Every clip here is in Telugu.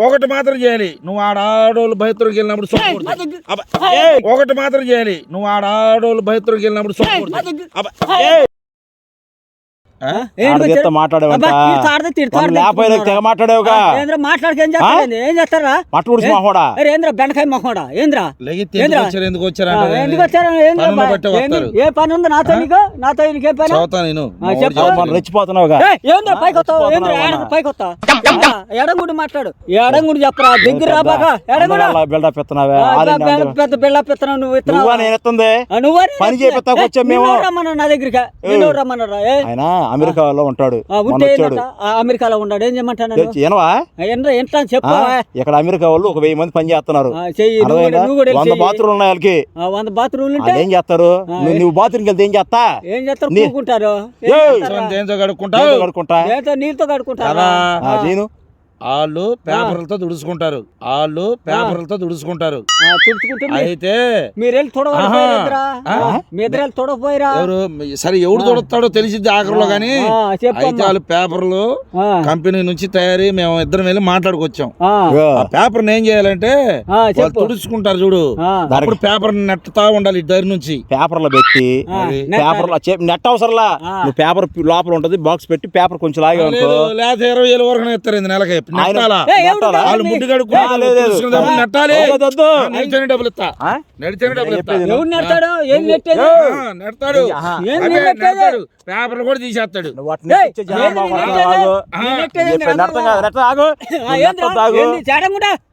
ఒకటి మాత్రం చేయాలి నువ్వు ఆడ ఆడోళ్ళు బయటకు వెళ్ళినప్పుడు ఒకటి మాత్రం చేయాలి నువ్వు ఆడ ఆడోళ్ళు బయటకు వెళ్ళినప్పుడు బెండకాయ మొహోడా? ఏంద్ర? ఎందుకు? వచ్చారు. ఏ పని ఉంది నాతో నీకు? నాతో నీకు ఏ పని? రెచ్చిపోతున్నావుగా? ఏంద్ర పైకి వస్తావు వస్తా ఎడంగుడి మాట్లాడు. ఎడంగుడి చెప్పరా? దగ్గర రా బాగా ఎడంగుడు బిల్డప్ ఇస్తున్నావే పెద్ద- పెద్ద నువ్వు ఇస్తున్నావా? నువ్వా పని వచ్చాం మేము. రమ్మన్నా నా దగ్గరికి. రమ్మన్నారా? అమెరికాలో ఉంటాడు. అమెరికాలో ఉన్నాడు. ఏం చేయమంటాను చెప్పు. ఇక్కడ అమెరికా వాళ్ళు ఒక వెయ్యి మంది పని చేస్తున్నారు. వంద చెయ్యి. బాత్రూమ్లు ఉన్నాయి వాళ్ళకి. ఆ, వంద బాత్రూమ్లు ఉంటే? వాళ్ళు ఏం చేస్తారు? నువ్వు బాత్రూమ్కి వెళ్తే ఏం చేస్తా? ఏం చేస్తారు? నీ- కూకుంటారు. ఏం ఏయ్. చేస్తారా? దేంతో కడుక్కుంటావు చేతులు కడుక్కుంటా? నీళ్ళతో. ఆ, నేను? వాళ్ళు పేపర్లతో దుడుచుకుంటారు వాళ్ళు పేపర్లతో తుడుచుకుంటుంది అయితే మీరు తొడవపోయారా సరే ఎవడు తొడుస్తాడో తెలిసిద్ది ఆఖరిలో కానీ. అయితే వాళ్ళు పేపర్లు ఆ, కంపెనీ నుంచి తయారీ మేము ఇద్దరం వెళ్ళి మాట్లాడుకొచ్చాం. ఆ, ఇగో, ఆ పేపర్ ఏం చేయాలంటే తుడుచుకుంటారు చూడు. ఆ, అప్పుడు పేపర్ నెట్టుతా ఉండాలి ఇద్దరి నుంచి. పేపర్లో పెట్టి మరి నెట్ అవసరంలా? పేపర్ లోపల ఉంటది బాక్స్ పెట్టి పేపర్ కొంచెం లాగే లేదు లేకపోతే ఇరవై వేలు వరకు ఇస్తారు నెలకి. పేపర్లు కూడా తీసేస్తాడు?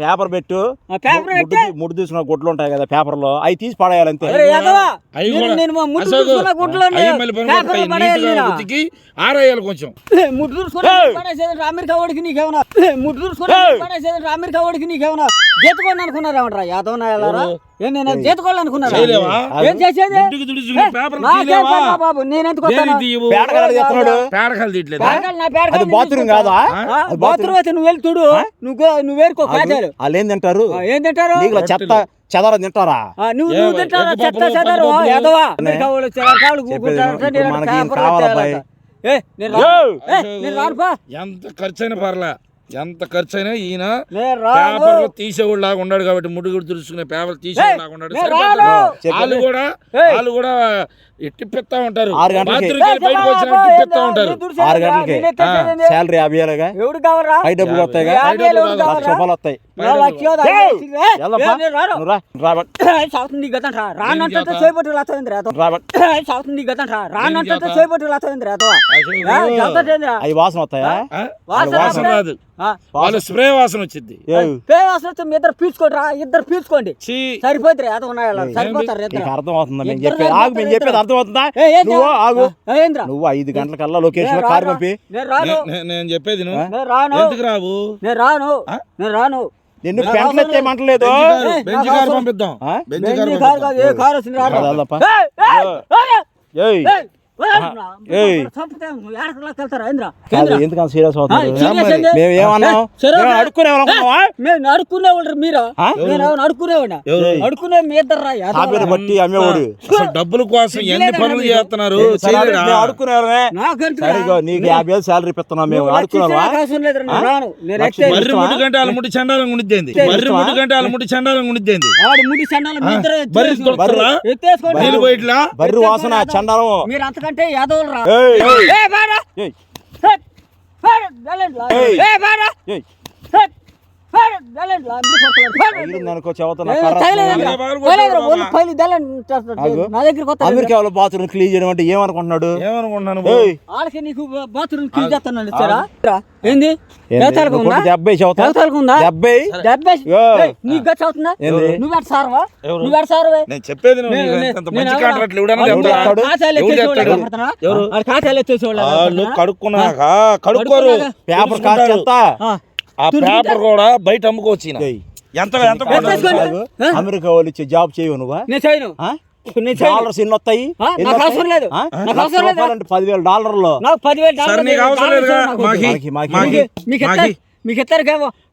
పేపర్ పెట్టు. పేపర్ ముడ్డు తీసుకున్న గుడ్లు ఉంటాయి కదా పేపర్లో అవి తీసి పడేయాలి అంతే అరే, ఎదవా. అవి నేను- కూడా నేను మా ముద్దు అసలు చూసుకున్న గుడ్లో అవి మళ్ళీ పని పేపర్లో కొడతాయి. పడేయాలి నీట్గా నేను. ఉతికి ఆరేయాలి కొంచెం. అమెరికా వాడికి నీకేమన్నా? ముద్దు చూసుకుని పడేసేది అమెరికా వాడికి నీకేమన్నా జీతకోండి యాదవ్ నాయాలరా ఏం నేను జీతకోళ్ళు అనుకున్నారా? ఏం చేసేది? బాబు నేను ఎందుకు బాత్రూమ్. కాదా? అయితే నువ్వు వెళ్ళి చూడు. నువ్వు నువ్వు వేరుకో కాజాలు. వాళ్ళు ఏం తింటారు? ఏం తింటారు? నీకు చెత్త చెదర తింటారా? ఆ, నువ్వు నువ్వు తింటారా చెత్త చెదారు? ఎంత ఖర్చు అయినా పర్లే. ఎంత ఖర్చు అయినా ఈయన పేపర్లు తీసేవాడు లాగా ఉన్నాడు కాబట్టి ముడ్డు కూడా తుడుచుకునే పేపర్లు తీసేవాడు లాగా ఉన్నాడు. వాళ్ళు కూడా. వాళ్ళు కూడా ఎట్టిప్పిస్తా ఉంటారు. బయటకు వచ్చిన ఉంటారు. ఆరు గంటలకి. శాలరీ యాభై కావరా ఐదు డబ్బులు లక్ష? రూపాయలు వస్తాయి. సాగుతుంది రానంటే? చేపట్టు లాతోంది రాతో రాబట్ సాగుతుంది నీ గతంట రానంటే చేత? చేపట్టు లాతోంది రాతో అసలు అవి వాసన వస్తాయా? వాసన వాసన రాదు. రాదు. వాళ్ళు స్ప్రే వాసన వచ్చింది. పే వాసన మీ ఇద్దరు పీల్చుకోండి రా ఇద్దరు పీల్చుకోండి. సరిపోతుంది అలా. సరిపోతారు అర్థం అవుతుందా మేము చెప్పేది ఆగు మేము ఇద్దరు. చెప్పేది అర్థం అవుతుందా ఏ, ఏంది? నువ్వు ఆగు. ఏ, ఏంద్రా నువ్వు ఐదు గంటలకల్లా లొకేషన్ నేను లో కారు రాను. పంపి. నేను చెప్పేది రాను. ఎందుకు రావు? నేను రాను? నేను రాను. నిన్ను పెంటలు అవసరం ఎత్తే లేదు. మంటలేదు బెంజి కారు, ఏయ్, బెంజి నాకు కారు అవసరం- పంపిద్దాం. ఆ? బెంజి బెంజి కారు కారు కాదు, పంపిద్దాం ఏ కారు వచ్చింది సీరియస్? మేము ఏమన్నాం మేము. అడుక్కునే మీరా? అడుక్కునే మీ ఇద్దరు. బట్టి అమ్మేవాడు డబ్బుల కోసం ఎన్ని పనులు చేస్తున్నారు? అడుక్కునేవాళ్ళమే నీకు యాభై వేలు శాలరీ ఇస్తున్నాం మేము మర్రి ముడి గంట వాళ్ళ ముడి చండాలం ఉండిద్దేంది మర్రి ముడి గంట వాళ్ళ ముడి చండాలం ముడి బర్రి బర్రి వాసన చండాలం మీరు అంతకంటే యాదవులు రా ఏ బారా. ఏ బారా అమెరికా వాళ్ళు బాత్రూమ్ క్లీన్ చేయడం అంటే ఏమనుకుంటున్నాడు? ఏమనుకుంటున్నాను వాళ్ళకి నీకు బాత్రూమ్ క్లీన్ చేస్తున్నాను ఇచ్చారా. ఏంది? నువ్వు డెబ్బై డెబ్బై? డెబ్బై నీకు గచ్చి అవుతుందా? సారవా? సారవే? నేను చెప్పేది? కడుక్కున్నాక కడుక్కోరు. Paper cost. ఎంత ఆ, పేపర్ కూడా బయట అమ్ముకోవచ్చు ఎంత. అమెరికా వాళ్ళు ఇచ్చే జాబ్ చేయవు నువ్వా? నేను చేయను. డాలర్స్ ఎన్ని వస్తాయి? పదివేల డాలర్లు. మాకి ఎత్తారు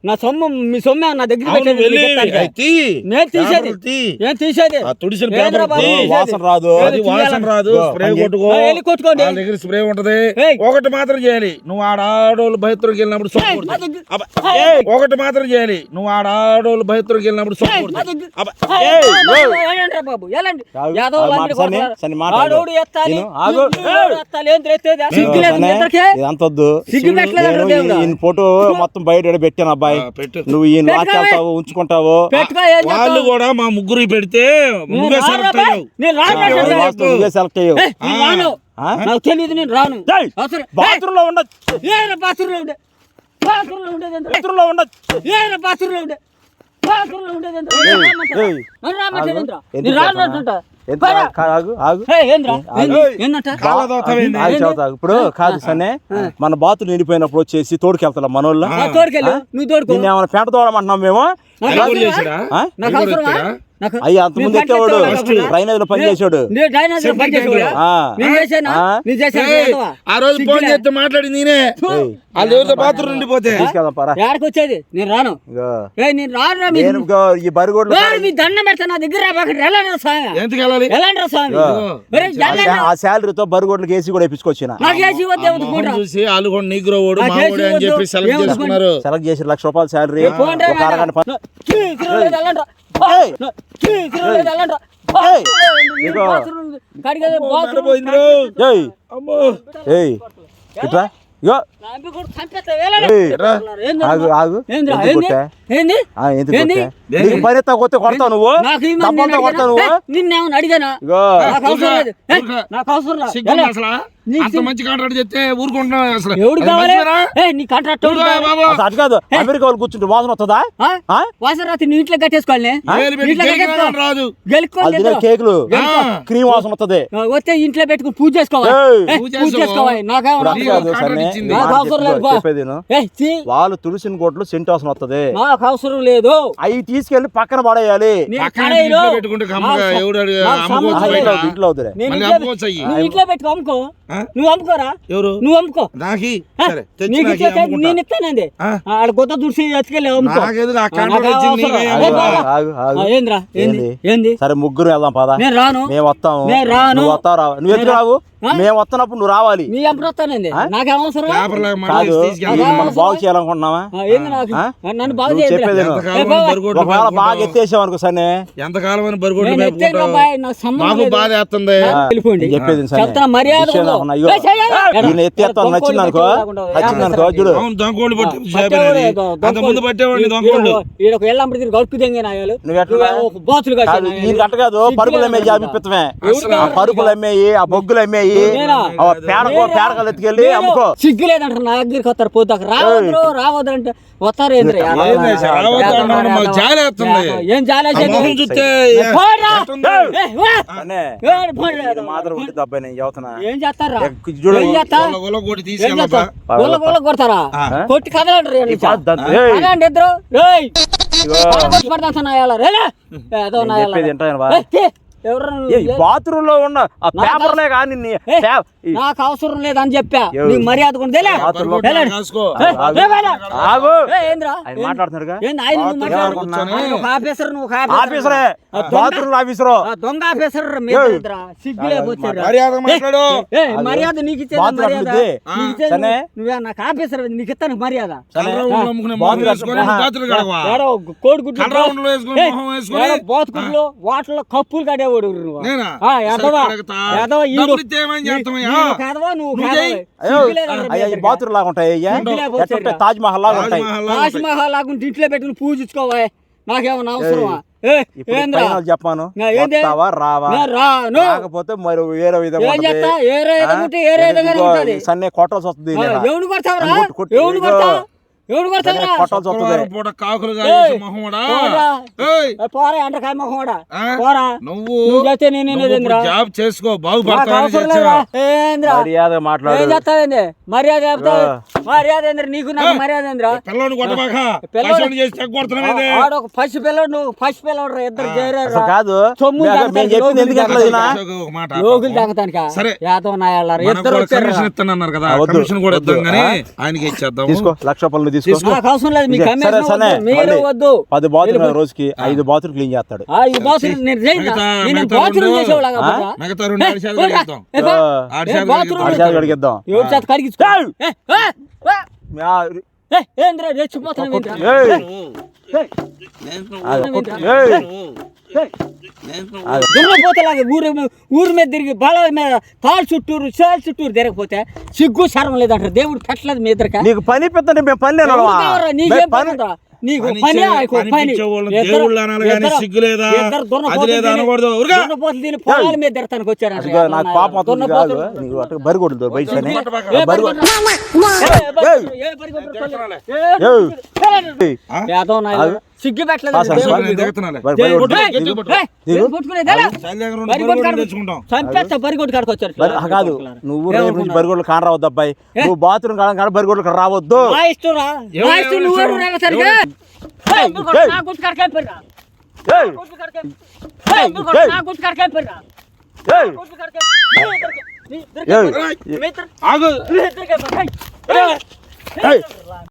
నా సొమ్ము మీ సొమ్మే నా దగ్గర నేను తీసేది. తుడిసిన? వాసన రాదు. అది వాసన రాదు. స్ప్రే పని కొట్టుకో. ఆ, వెళ్ళి కొట్టుకోండి. వాళ్ళ దగ్గర స్ప్రే ఉంటది. ఒకటి మాత్రం చేయాలి. నువ్వు ఆడ ఆడోళ్ళు బయటకు వెళ్ళినప్పుడు సొమ్ము ఒకటి మాత్రం చేయాలి. నువ్వు ఆడ ఆడోళ్ళు బయటకు వెళ్ళినప్పుడు సొమ్ము. ఈయన ఫోటో మొత్తం బయట పెట్టాను అబ్బాయి. నువ్వు ఈయన పెట్టుకోవే. లాక్కెళ్తావు ఉంచుకుంటావు? వాళ్ళు? కూడా మా ముగ్గురు పెడితే నువ్వే సెలెక్ట్ అయ్యావు? నువ్వే సెలెక్ట్ అయ్యావు? నాకు తెలియదు నేను రాను. ఏయ్, అవసరం. బాత్రూంలో ఉండ. ఏరా బాత్రూంలో ఉండే. బాత్రూంలో ఉండేది ఎంత బాత్రూంలో ఉండ. ఏరా బాత్రూంలో ఉండే. బాత్రూంలో ఉండేది రాను? అంటుంటా. ఇప్పుడు కాదు సనే మన బాతులు నిండిపోయినప్పుడు వచ్చేసి తోడుకెళ్తా మనోళ్ళు. తోడుకెళ్ళు. నువ్వు తోడుకో. ఏమైనా పెంట తోడమంటున్నాం మేము? అయ్యా అంత ముందు పని ఎక్కేవాడు? డ్రైనేజ్ చేసాడు? ఆ. రోజు ఫోన్. చేస్తే మాట్లాడి నేనే వాళ్ళు ఎవరితో బాత్రూమ్ యాడికి వచ్చేది నేను రాను నేను రాను ఈ మీ దండం పెడతా నా దగ్గర ఎందుకు వెళ్ళాలి ఎలాంటి స్వామి? ఆ శాలరీతో బరిగోడ్లకి ఏసీ కూడా ఇప్పించుకొచ్చిన. చూసి వాళ్ళు కూడా నీగ్రో ఓడు అని. చెప్పి సెలెక్ట్ చేసుకున్నారు సెలెక్ట్ చేసి లక్ష రూపాయలు శాలరీ అరగంట పని కొత్త కొడతావు నువ్వు? కొడతావు అడిగానా? నువ్వు? నిన్నేమన్నా అడిగానా? నాకు అవసరం లేదు. నాకు అవసరం లేదు సిగ్గుంది ఎలా? అసలు నీకు అంత మంచి కాంట్రాక్ట్ చెప్తే ఊరుకుంటున్నాం అసలు ఎవడు అది కావాలి మంచిదేనా? ఏ, నీ కాంట్రాక్ట్ ఎవడు ఊరుకో కావాలి? బాబు అసలు అటు కాదు అమెరికా వాళ్ళు కూర్చుంటే వాసన వస్తుందా ఆ? ఆ? వాసన రాత్రి నీ ఇంట్లో కట్టేసుకోవాలి ఏలు పెట్టి ఇంట్లో కేక్ కట్టేసుకో. రావడం రాదు గెలుక్కోవాలి అది తినే తింటావు. కేకులు ఆ. క్రీమ్ వాసన వస్తుంది ఆ, వస్తే ఇంట్లో పెట్టుకుని పూజ చేసుకోవాలి ఏయ్. ఏ, పూజ పూజ చేసుకోవాలి నాకేమో ఇప్పుడు అట్లా నీకు కాదు కాంట్రాక్ట్ సరే ఇచ్చింది. నీ నాకు మాట అవసరం చెప్పు, లేదు బా. చెప్పేది విను. ఏ, చీ, వాళ్ళు తులసిన గొడ్లు సెంటు వాసన వస్తుంది నాకు అవసరం లేదు అవి తీసుకెళ్ళి పక్కన పడేయాలి నేను పక్కన కడాయిలో- ఇంట్లో పెట్టుకుంటే కమ్మగా నాకు ఎవడు అడిగా- నాకు అమ్ముకోవచ్చు సంబంధం బయట. లేదు. ఇంట్లో అవుతురే నేను మళ్ళీ ఇంట్లో- అమ్ముకోవచ్చు అయ్యి. నువ్వు ఇంట్లో పెట్టుకో అమ్ముకో ఆ? నువ్వు అమ్ముకోరా ఎవరు? నువ్వు అమ్ముకో నాకి? నీకు. నేను ఇస్తానండి. ఆ? ఆడ కొత్త దుడిసి ఎత్తుకెళ్ళి ఆ, ఏంద్రా? ఏంది? ఏంది? సరే ముగ్గురు వెళ్దాం పదా. నేను రాను. మేము వస్తాము నేను రాను. నువ్వు వస్తావు రావు. నువ్వు ఎందుకు రావు? మేము వస్తున్నప్పుడు నువ్వు రావాలి. వస్తానండి. నాకేం అవసరం? కాదు మనం బాగు చేయాలనుకుంటున్నావా? నన్ను బాగు. చెప్పేది ఒకవేళ బాగా అనుకో సరే. ఎంతకాలం అని. బాధ వేస్తుంది. చెప్పేది మర్యాద ఎత్తేస్తాను నచ్చింది అనుకో. నచ్చింది అనుకో చూడు. దొంగోళ్ళు పట్టి ముందు పట్టేవాడిని దొంగోళ్ళు ఈడ ఒక తిరిగి గడుపు నువ్వు ఎట్లా? బాతులు కాదు పరుపులు అమ్మేయి అమ్మేయి ఆ బొగ్గులు అమ్మేయి ఆ పేడకో పేడకలు ఎత్తుకెళ్ళి నేను అమ్ముకో సిగ్గు లేదంటారు నా దగ్గరికి వస్తారు పోతాక రావద్దు రావద్దు అంటే వస్తారు. ఏం జాలి ఆ మొహం చూస్తే పోరా. ఎట్టుంది? ఏ, వా. అనే ఏ, పోరా. ఇది మాత్రం ఉంటుంది అబ్బాయి నేను చెబుతున్నా ఏం చేస్తారా ఎక్కి చూడు. ఏం చేస్తా గొల్ల గొల్ల కొట్టి ఏం తీసుకెళ్ళబ్బా. చేస్తా గొల్ల గొల్ల కొడతారా. కొట్టి కదలంటారు ఇద్దరు ఏదో నేను బాత్రూమ్లో ఉన్న ఆ పేపర్లే కానీ నీ- నాకు అవసరం లేదని చెప్పా? నీకు మర్యాద కూడా ఆఫీసర్ నువ్వు ఆఫీసర్. Bathroom officer. దొంగ ఆఫీసర్ మర్యాద మాట్లాడు. ఏ, మర్యాద నీకు మర్యాద. నువ్వు- నాకు ఆఫీసర్ నీకు ఇస్తాను మర్యాద. కోడిగుడ్లు బాతుకుడ్లు కప్పులు కడేవాడు నువ్వు. బాత్రూమ్ లాగా ఉంటాయి తాజ్ మహల్ లాగా ఉంటాయి తాజ్మహల్ లాగా తాజ్. మహల్ లాగుంటే ఇంట్లో పెట్టుకుని పూజించుకోవా నాకేమన్నా అవసరమా? చెప్పాను. రాకపోతే మరి వేరే విధంగా సన్నే కొట్టాల్సి వస్తుంది. ఎవడు పూట కాకులు మొహమడా పోరా. ఎండ్రకాయ? పోరా. నువ్వు చేస్తే నేను జాబ్ చేసుకో ఏం మాట్లాడు చేస్తావేంది మర్యాద చెప్తావు మర్యాద ఏంద్ర? నీకు నాకు మర్యాద ఏంద్రా? పిల్లోని కొట్టబాక. పిల్లోడు- పశువుని చేసి పసి పిల్లడు నువ్వు పసి పిల్లడు ఇద్దరు చేరారు కాదు. సొమ్ము చెప్పింది ఎందుకు మాట తాగుతానిక? సరే. యాదవ్ మనకు ఇద్దరు కమిషన్ ఇస్తానన్నారు కదా. కమిషన్ కూడా ఇద్దాం. కానీ? ఆయనకి ఇచ్చేద్దాం తీసుకో లక్ష రూపాయలు పది బాతులు రోజుకి ఐదు బాతులు క్లీన్ చేస్తాడు బాత్రూమ్ బాత్రూమ్. కడిగిద్దాం. ఏంద్రా. దున్నపోతలాగా ఊరు ఊరి మీద తిరిగి బల మీద కాలు చుట్టూరు చేలు చుట్టూరు తిరగపోతే సిగ్గు శరం లేదంటారు. దేవుడు పెట్టలేదు మీ ఇద్దరిక. నీకు పని పెద్దండి మేము పని? నీకేం పని ఆయనకు పని దేవుళ్ళు అనాలి కానీ సిగ్గు లేదా? అది లేదా అనకూడదు. తిని పొలాల మీద తిడతానికి వచ్చారంట అదిగో నాకు పాపం అవుతుంది కాదు దున్నపోతులు- నీకు అటు బరి కొడుతుంది బయట బరి కొట్టు- సిగ్గు కాదు నువ్వు రేపు నుంచి బరిగొడ్లు కాన రావద్దు అబ్బాయి నువ్వు బాత్రూమ్ కాడ కానీ బరిగొడ్లు కాడ రావద్దు ఆగు